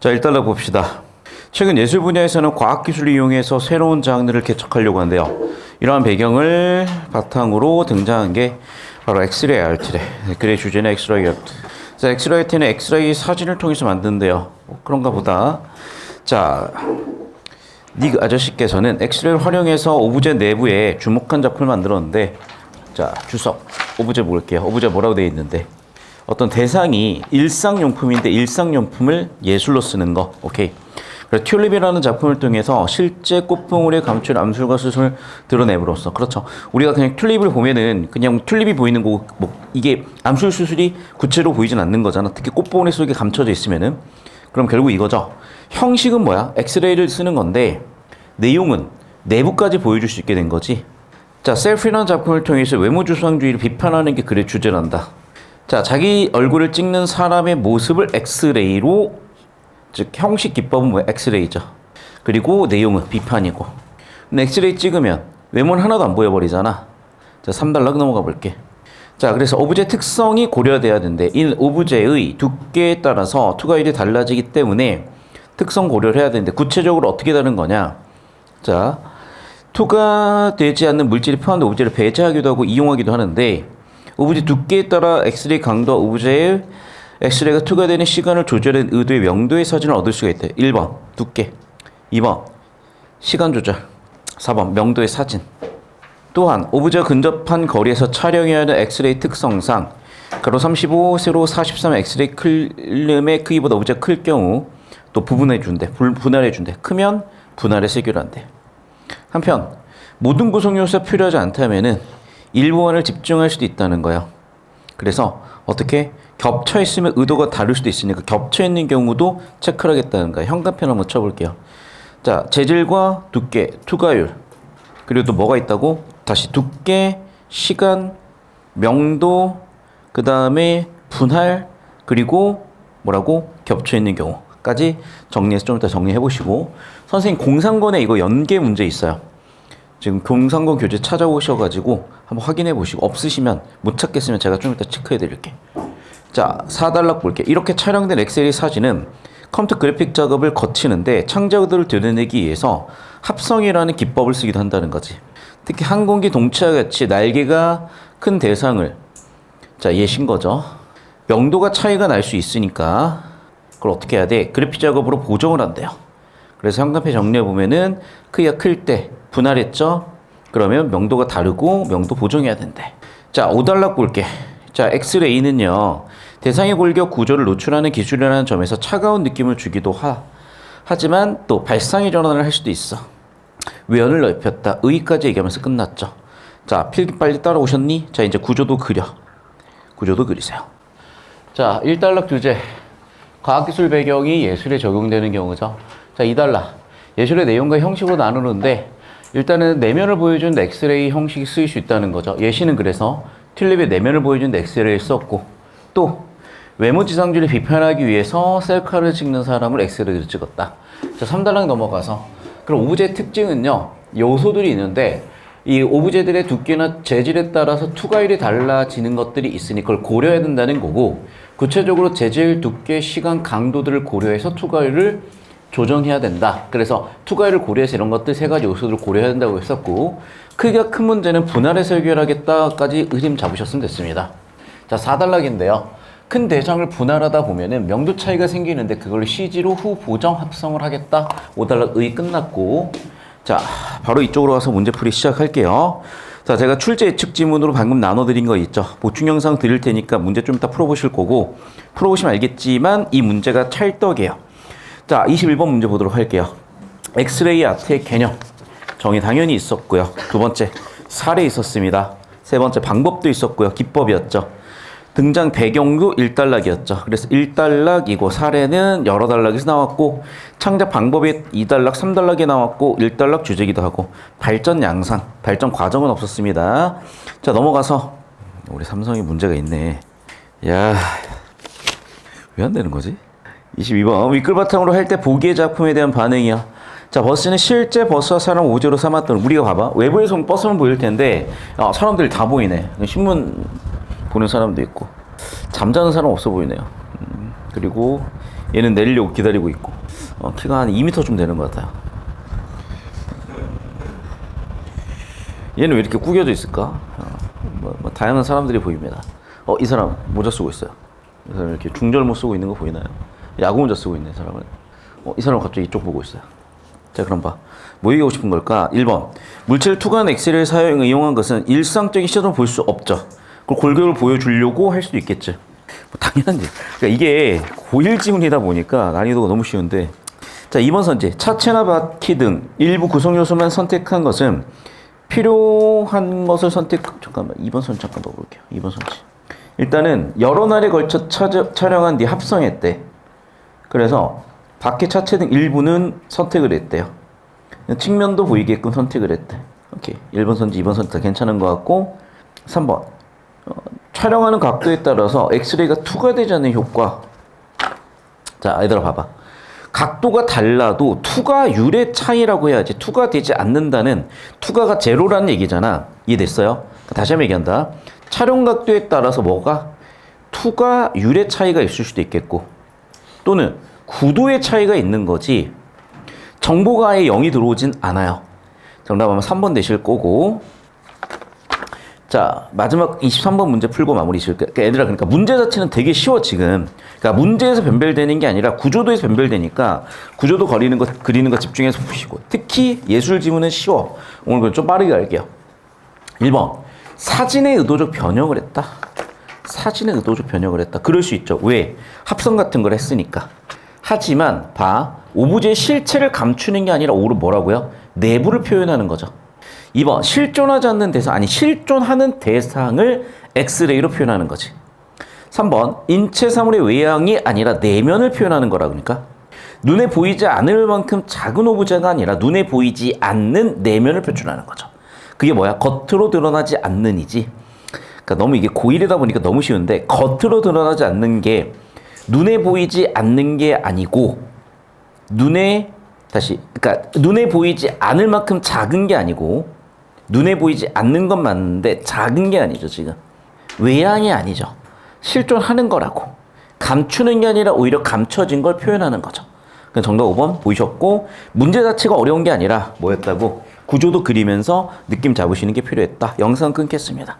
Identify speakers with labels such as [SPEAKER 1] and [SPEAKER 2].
[SPEAKER 1] 자, 일단락 봅시다. 최근 예술 분야에서는 과학기술을 이용해서 새로운 장르를 개척하려고 하는데요. 이러한 배경을 바탕으로 등장한 게 바로 엑스레이 아트래. 그의 주제는 엑스레이 아트. 자, 엑스레이 아트는 엑스레이 사진을 통해서 만드는데요. 뭐 그런가 보다. 자, 닉 아저씨께서는 엑스레이를 활용해서 오브제 내부에 주목한 작품을 만들었는데 자 주석 오브제 볼게요 오브제 뭐라고 되어 있는데 어떤 대상이 일상용품인데 일상용품을 예술로 쓰는 거. 오케이. 그래서 튤립이라는 작품을 통해서 실제 꽃봉오리의 감출 암술과 수술을 드러내므로써. 그렇죠. 우리가 그냥 튤립을 보면은 그냥 튤립이 보이는 거뭐 이게 암술 수술이 구체로 보이진 않는 거잖아. 특히 꽃봉오리 속에 감춰져 있으면은. 그럼 결국 이거죠. 형식은 뭐야? 엑스레이를 쓰는 건데 내용은 내부까지 보여줄 수 있게 된 거지. 자, 셀프라는 작품을 통해서 외모주상주의를 비판하는 게 글의 주제란다. 자, 자기 얼굴을 찍는 사람의 모습을 엑스레이로, 즉, 형식 기법은 뭐야? 엑스레이죠. 그리고 내용은 비판이고. 근데 엑스레이 찍으면 외모는 하나도 안 보여 버리잖아. 자, 3달락 넘어가 볼게. 자, 그래서 오브제 특성이 고려돼야 된대. 이 오브제의 두께에 따라서 투과율이 달라지기 때문에 특성 고려를 해야 되는데 구체적으로 어떻게 다른 거냐? 자, 투과되지 않는 물질이 포함된 오브제를 배제하기도 하고 이용하기도 하는데 오브제 두께에 따라 엑스레이 강도와 오브제의 엑스레이가 투과되는 시간을 조절한 의도의 명도의 사진을 얻을 수가 있대. 1번 두께 2번 시간 조절 4번 명도의 사진 또한 오브제가 근접한 거리에서 촬영해야 하는 엑스레이 특성상 가로 35, 세로 43 엑스레이 클름의 크기보다 오브제가 클 경우 또 부분해 준대. 불- 분할해 준대. 크면 분할해 세교한대. 한편 모든 구성 요소가 필요하지 않다면은 일부만을 집중할 수도 있다는 거예요. 그래서 어떻게 겹쳐 있으면 의도가 다를 수도 있으니까 겹쳐 있는 경우도 체크를 하겠다는 거예요. 현관편 한번 쳐볼게요. 자, 재질과 두께, 투과율 그리고 또 뭐가 있다고? 다시 두께, 시간, 명도, 그 다음에 분할 그리고 뭐라고 겹쳐 있는 경우까지 정리해서 좀 이따 정리해 보시고 선생님 공상권에 이거 연계 문제 있어요. 지금 공상권 교재 찾아오셔가지고 한번 확인해 보시고 없으시면 못 찾겠으면 제가 좀 이따 체크해 드릴게. 자, 4달락 볼게. 이렇게 촬영된 엑셀의 사진은 컴퓨터 그래픽 작업을 거치는데 창작들을 드러내기 위해서 합성이라는 기법을 쓰기도 한다는 거지. 특히 항공기 동체와 같이 날개가 큰 대상을 자, 예신 거죠. 명도가 차이가 날 수 있으니까 그걸 어떻게 해야 돼? 그래픽 작업으로 보정을 한대요. 그래서 현관표 정리해 보면은 크기가 클때 분할했죠? 그러면 명도가 다르고 명도 보정해야 된대. 자, 5달락 볼게. 자, 엑스레이는요. 대상의 골격 구조를 노출하는 기술이라는 점에서 차가운 느낌을 주기도 하. 하지만 또 발상의 전환을 할 수도 있어. 외연을 넓혔다. 의까지 얘기하면서 끝났죠. 자, 필기 빨리 따라오셨니? 자, 이제 구조도 그려. 구조도 그리세요. 자, 1달락 주제. 과학기술 배경이 예술에 적용되는 경우죠. 자, 2달락. 예술의 내용과 형식으로 나누는데 일단은 내면을 보여주는 엑스레이 형식이 쓰일 수 있다는 거죠. 예시는 그래서 튤립의 내면을 보여주는 엑스레이를 썼고 또 외모 지상주의를 비판하기 위해서 셀카를 찍는 사람을 엑스레이를 찍었다. 자, 3달락 넘어가서 그럼 오브제 특징은요. 요소들이 있는데 이 오브제들의 두께나 재질에 따라서 투과율이 달라지는 것들이 있으니 그걸 고려해야 된다는 거고 구체적으로 재질, 두께, 시간, 강도들을 고려해서 투과율을 조정해야 된다. 그래서 투과율을 고려해서 이런 것들 세 가지 요소들을 고려해야 된다고 했었고 크기가 큰 문제는 분할해서 해결하겠다까지 의심 잡으셨으면 됐습니다. 자, 4단락인데요. 큰 대상을 분할하다 보면은 명도 차이가 생기는데 그걸 CG로 후 보정 합성을 하겠다. 5단락 의 끝났고 자, 바로 이쪽으로 가서 문제풀이 시작할게요. 자, 제가 출제 예측 지문으로 방금 나눠드린 거 있죠. 보충 영상 드릴 테니까 문제 좀 이따 풀어보실 거고 풀어보시면 알겠지만 이 문제가 찰떡이에요. 자, 21번 문제 보도록 할게요. 엑스레이 아트의 개념. 정의 당연히 있었고요. 두 번째, 사례 있었습니다. 세 번째, 방법도 있었고요. 기법이었죠. 등장 배경도 1달락이었죠. 그래서 1달락이고 사례는 여러 달락에서 나왔고 창작 방법이 2달락, 3달락에 나왔고 1달락 주제기도 하고 발전 양상, 발전 과정은 없었습니다. 자, 넘어가서 우리 삼성이 문제가 있네. 야. 왜 안 되는 거지? 22번 윗글 바탕으로 할 때 보기의 작품에 대한 반응이야. 자 버스는 실제 버스와 사람 오제로 삼았던 우리가 봐봐 외부에서 버스만 보일 텐데 아, 사람들이 다 보이네 신문 보는 사람도 있고 잠자는 사람 없어 보이네요 음, 그리고 얘는 내리려고 기다리고 있고 어, 키가 한 2m 좀 되는 것 같아요. 얘는 왜 이렇게 구겨져 있을까? 어, 뭐, 뭐 다양한 사람들이 보입니다. 어, 이 사람 모자 쓰고 있어요. 이 사람 이렇게 중절모 쓰고 있는 거 보이나요? 야구 모자 쓰고 있는 사람은. 어, 이 사람 갑자기 이쪽 보고 있어요. 자, 그럼 봐. 뭐 얘기하고 싶은 걸까? 1번. 물질 투관 엑셀을 사용, 이용한 것은 일상적인 시선으로 볼 수 없죠. 그 골격을 보여주려고 할 수도 있겠죠. 뭐 당연한지. 그러니까 이게 고1 지문이다 보니까 난이도가 너무 쉬운데. 자, 2번 선지. 차체나 바퀴 등 일부 구성 요소만 선택한 것은 필요한 것을 선택, 잠깐만. 2번 선 잠깐 넣어볼게요. 2번 선지. 일단은 여러 날에 걸쳐 차저, 촬영한 뒤 합성했대. 그래서 바퀴 차체 등 일부는 선택을 했대요. 측면도 보이게끔 선택을 했대. 오케이. 1번 선지, 2번 선지 다 괜찮은 것 같고 3번. 어, 촬영하는 각도에 따라서 엑스레이가 투과되지 않는 효과. 자, 얘들아 봐봐. 각도가 달라도 투과율의 차이라고 해야지 투과되지 않는다는 투과가 제로라는 얘기잖아. 이해됐어요? 다시 한번 얘기한다. 촬영 각도에 따라서 뭐가 투과율의 차이가 있을 수도 있겠고 또는 구도의 차이가 있는 거지 정보가 아예 0이 들어오진 않아요. 정답 아마 3번 되실 거고 자 마지막 23번 문제 풀고 마무리 지을게요. 그러니까 얘들아 그러니까 문제 자체는 되게 쉬워 지금. 그러니까 문제에서 변별되는 게 아니라 구조도에서 변별되니까 구조도 그리는 거 그리는 거 집중해서 푸시고 특히 예술 지문은 쉬워. 오늘 그좀 빠르게 갈게요. 1번 사진의 의도적 변형을 했다. 사진의 의도적 변형을 했다. 그럴 수 있죠. 왜? 합성 같은 걸 했으니까. 하지만 봐 오브제의 실체를 감추는 게 아니라 오로 뭐라고요? 내부를 표현하는 거죠. 2번 실존하지 않는 대상 아니 실존하는 대상을 엑스레이로 표현하는 거지. 3번 인체 사물의 외양이 아니라 내면을 표현하는 거라 그러니까 눈에 보이지 않을 만큼 작은 오브제가 아니라 눈에 보이지 않는 내면을 표출하는 거죠. 그게 뭐야? 겉으로 드러나지 않는 이지. 그러니까 너무 이게 고1이다 보니까 너무 쉬운데 겉으로 드러나지 않는 게 눈에 보이지 않는 게 아니고 눈에 다시 그러니까 눈에 보이지 않을 만큼 작은 게 아니고 눈에 보이지 않는 건 맞는데 작은 게 아니죠 지금. 외양이 아니죠. 실존하는 거라고. 감추는 게 아니라 오히려 감춰진 걸 표현하는 거죠. 그럼 정답 5번 보이셨고 문제 자체가 어려운 게 아니라 뭐였다고? 구조도 그리면서 느낌 잡으시는 게 필요했다. 영상 끊겠습니다